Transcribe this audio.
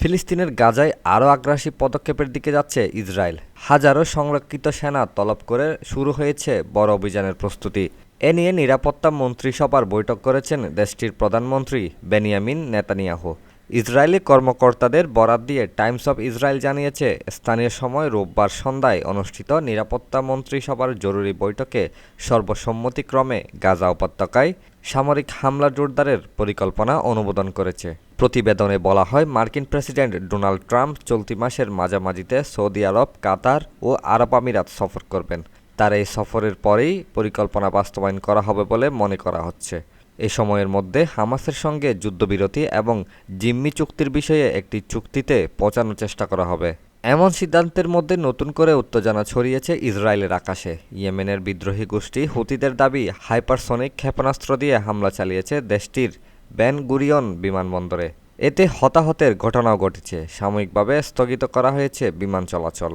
ফিলিস্তিনের গাজায় আরও আগ্রাসী পদক্ষেপের দিকে যাচ্ছে ইসরায়েল। হাজারো সংরক্ষিত সেনা তলব করে শুরু হয়েছে বড় অভিযানের প্রস্তুতি। এ নিয়ে নিরাপত্তা মন্ত্রিসভার বৈঠক করেছেন দেশটির প্রধানমন্ত্রী বেনিয়ামিন নেতানিয়াহু। ইসরায়েলি কর্মকর্তাদের বরাত দিয়ে টাইমস অফ ইসরায়েল জানিয়েছে, স্থানীয় সময় রোববার সন্ধ্যায় অনুষ্ঠিত নিরাপত্তা মন্ত্রিসভার জরুরি বৈঠকে সর্বসম্মতিক্রমে গাজা উপত্যকায় সামরিক হামলা জোরদারের পরিকল্পনা অনুমোদন করেছে। প্রতিবেদনে বলা হয়, মার্কিন প্রেসিডেন্ট ডোনাল্ড ট্রাম্প চলতি মাসের মাঝামাঝিতে সৌদি আরব, কাতার ও আরব আমিরাত সফর করবেন। তার এই সফরের পরেই পরিকল্পনা বাস্তবায়ন করা হবে বলে মনে করা হচ্ছে। এ সময়ের মধ্যে হামাসের সঙ্গে যুদ্ধবিরতি এবং জিম্মি চুক্তির বিষয়ে একটি চুক্তিতে পৌঁছানোর চেষ্টা করা হবে। এমন সিদ্ধান্তের মধ্যে নতুন করে উত্তেজনা ছড়িয়েছে ইসরায়েলের আকাশে। ইয়েমেনের বিদ্রোহী গোষ্ঠী হুতিদের দাবি, হাইপারসনিক ক্ষেপণাস্ত্র দিয়ে হামলা চালিয়েছে দেশটির বেন গুরিয়ন বিমানবন্দরে। এতে হতাহতের ঘটনাও ঘটেছে। সাময়িকভাবে স্থগিত করা হয়েছে বিমান চলাচল।